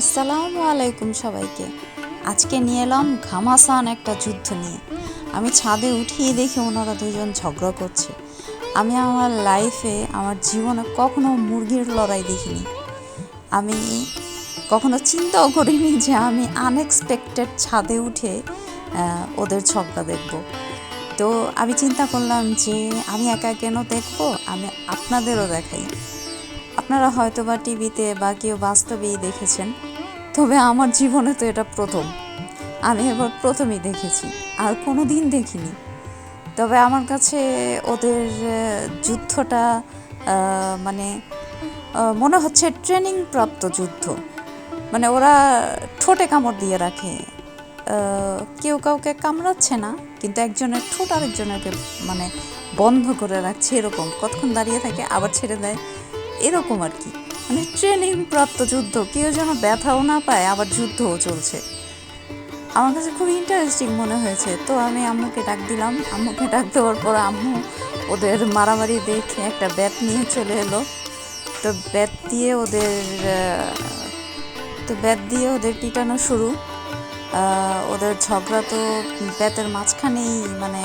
আসসালামু আলাইকুম সবাইকে। আজকে নিয়ে এলাম ঘামাসান একটা যুদ্ধ নিয়ে। আমি ছাদে উঠিয়ে দেখি ওনারা দুজন ঝগড়া করছে। আমি আমার লাইফে আমার জীবনে কখনো মুরগির লড়াই দেখিনি। আমি কখনো চিন্তাও করিনি যে আমি আনএক্সপেক্টেড ছাদে উঠে ওদের ঝগড়া দেখব। তো আমি চিন্তা করলাম যে আমি একা কেন দেখব? আমি আপনাদেরও দেখাই। আপনারা হয়তো বা টিভিতে বা কেউ বাস্তবেই দেখেছেন, তবে আমার জীবনে তো এটা প্রথম। আমি এবার প্রথমেই দেখেছি, আর কোনো দিন দেখিনি। তবে আমার কাছে ওদের যুদ্ধটা মানে মনে হচ্ছে ট্রেনিং প্রাপ্ত যুদ্ধ। মানে ওরা ঠোঁটে কামড় দিয়ে রাখে। কেউ কাউকে কামড়াচ্ছে না, কিন্তু একজনের ঠোঁট আরেকজনেরকে মানে বন্ধ করে রাখছে এরকম। কতক্ষণ দাঁড়িয়ে থাকে, আবার ছেড়ে দেয়। এরকম আর কি। মানে ট্রেনিং প্রাপ্ত যুদ্ধ, কেউ যেন ব্যথাও না পায়, আবার যুদ্ধও চলছে। আমার কাছে খুব ইন্টারেস্টিং মনে হয়েছে। তো আমি আম্মুকে ডাক দিলাম। আম্মুকে ডাক দেওয়ার পর আম্মু ওদের মারামারি দেখে একটা ব্যাট নিয়ে চলে এলো। তো ব্যাট দিয়ে ওদের তো ব্যাট দিয়ে ওদের পিটানো শুরু। ওদের ঝগড়া তো ব্যাতের মাঝখানেই মানে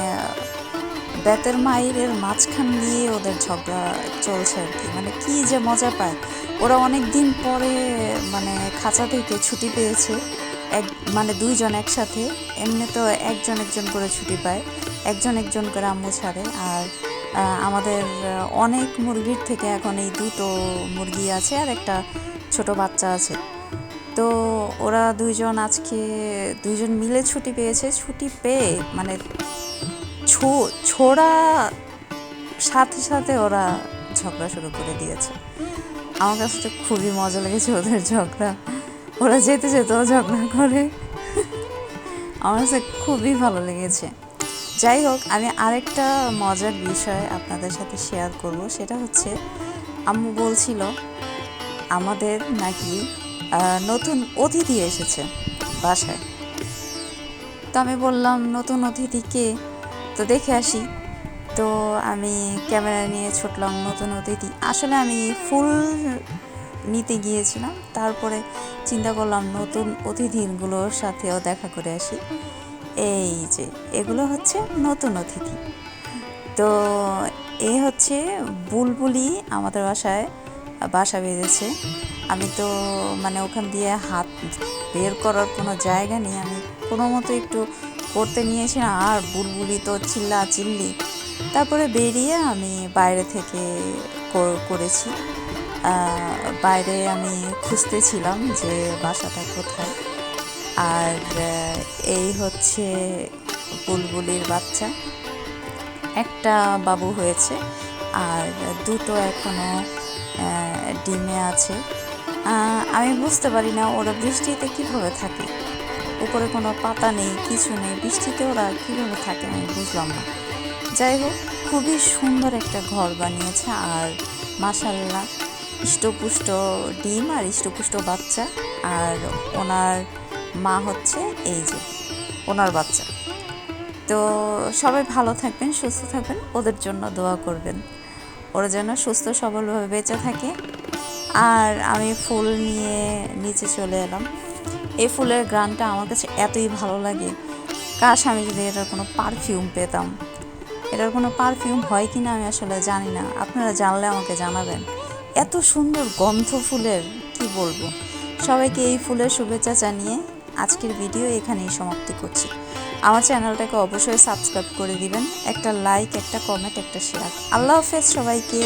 বেতের মাইরের মাঝখান দিয়ে ওদের ঝগড়া চলছে আর কি। মানে কি যে মজা পায়। ওরা অনেক দিন পরে মানে খাঁচা থেকে ছুটি পেয়েছে। এক মানে দুইজন একসাথে। এমনি তো একজন একজন করে ছুটি পায়। একজন একজন করে আম্মু ছাড়ে। আর আমাদের অনেক মুরগির থেকে এখন এই দুটো মুরগি আছে আর একটা ছোট বাচ্চা আছে। তো ওরা দুইজন আজকে, দুইজন মিলে ছুটি পেয়েছে। ছুটি পেয়ে মানে ছোড়া সাথে সাথে ওরা ঝগড়া শুরু করে দিয়েছে। আমার কাছে তো খুবই মজা লেগেছে ওদের ঝগড়া। ওরা যেতে যেতেও ঝগড়া করে। আমার কাছে খুবই ভালো লেগেছে। যাই হোক, আমি আরেকটা মজার বিষয় আপনাদের সাথে শেয়ার করব। সেটা হচ্ছে, আম্মু বলছিল, আমাদের নাকি নতুন অতিথি এসেছে বাসায়। তো আমি বললাম, নতুন অতিথিকে তো দেখে আসি। তো আমি ক্যামেরা নিয়ে ছুটলাম নতুন অতিথি। আসলে আমি ফুল নিতে গিয়েছিলাম, তারপরে চিন্তা করলাম নতুন অতিথিগুলোর সাথেও দেখা করে আসি। এই যে, এগুলো হচ্ছে নতুন অতিথি। তো এ হচ্ছে বুলবুলি আমাদের বাসায়, বাসা বেঁধেছে। আমি তো মানে ওখান দিয়ে হাত বের করার কোনো জায়গা নেই। আমি কোনো মতো একটু করতে নিয়েছিলাম আর বুলবুলি তো চিল্লা চিল্লি তারপরে বেরিয়ে আমি বাইরে থেকে কর- করেছি। বাইরে আমি খুঁজতেছিলাম যে বাসাটা কোথায়। আর এই হচ্ছে বুলবুলির বাচ্চা। একটা বাবু হয়েছে, আর দুটো এখনও ডিমে আছে। আমি বুঝতে পারি না ওরা বৃষ্টিতে কীভাবে থাকে। উপরে কোনো পাতা নেই, কিছু নেই বৃষ্টিতে ওরা কীভাবে থাকে আমি বুঝলাম না। যাই হোক, খুবই সুন্দর একটা ঘর বানিয়েছে আর মাসাল্লাহ ইষ্টপুষ্ট ডিম আর ইষ্টপুষ্ট বাচ্চা আর ওনার মা হচ্ছে এই যে, ওনার বাচ্চা। তো সবাই ভালো থাকবেন, সুস্থ থাকবেন, ওদের জন্য দোয়া করবেন। ওরা যেন সুস্থ সবলভাবে বেঁচে থাকে। আর আমি ফুল নিয়ে নিচে চলে এলাম। এই ফুলের গ্রানটা আমার কাছে এতই ভালো লাগে। কাশ, আমি যদি এটার কোনো পারফিউম পেতাম। এটার কোনো পারফিউম হয় কি না আমি আসলে জানি না। আপনারা জানলে আমাকে জানাবেন। এত সুন্দর গন্ধ ফুলের, কি বলব? সবাইকে এই ফুলের শুভেচ্ছা জানিয়ে আজকের ভিডিও এখানেই সমাপ্তি করছি। আমার চ্যানেলটাকে অবশ্যই সাবস্ক্রাইব করে দিবেন। একটা লাইক একটা কমেন্ট একটা শেয়ার আল্লাহ হাফেজ সবাইকে।